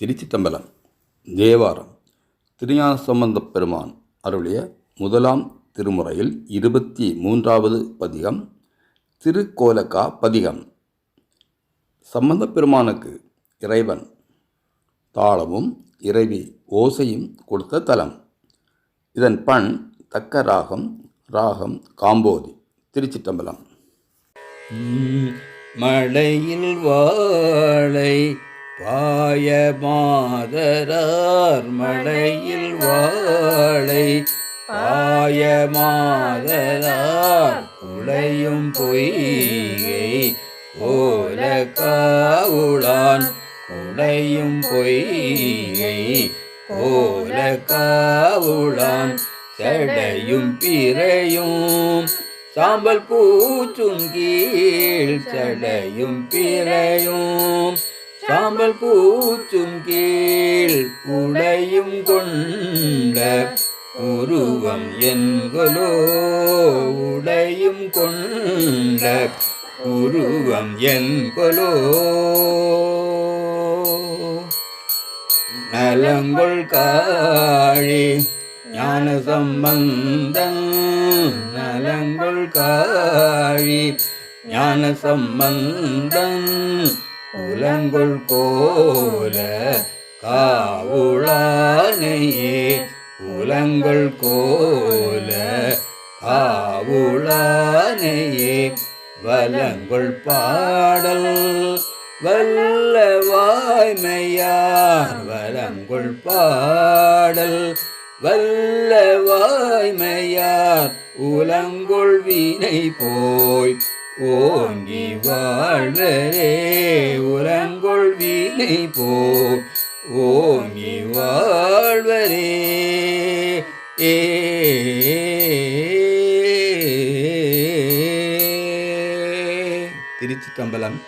திருச்சிட்டம்பலம் தேவாரம் திருஞான சம்பந்தப் பெருமான் அருளிய முதலாம் திருமுறையில் இருபத்தி மூன்றாவது பதிகம் திருக்கோலக்கா பதிகம். சம்பந்தப் பெருமானுக்கு இறைவன் தாளமும் இறைவி ஓசையும் கொடுத்த தலம். இதன் பண் தக்க ராகம் ராகம் காம்போதி திருச்சிட்டம்பலம். மழையில் வாழை பாய மாதரார் மலையில் வாழை பாய மாதரார் உளையும் பொய்கை ஓல காவுளான் உளையும் பொய்கை ஓல காவுளான் செடையும் பிறையும் சாம்பல் பூச்சும் கீழ் சடையும் பிறையும் சாம்பல் பூச்சும் கீழ் உடையும் கொண்ட உருவம் என்களோ உடையும் கொண்ட உருவம் என்கொலோ. நலங்கொள் காழி ஞான சம்பந்தன். நலங்கொள் காழி ஞான சம்பந்தன். உலங்குள் கோல காவுளானையே. உலங்கள் கோல காவுளானையே. வலங்கொள் பாடல் வல்ல வாய்மையார் வலங்கொள் பாடல் வல்ல வாய்மையார் உலங்குள் வீணை போய் ஓங்கி வாழ்வரே உரங்கொள் வீணை போய் ஓங்கி வாழ்வரே ஏ. திருச்சிட்டம்பலம்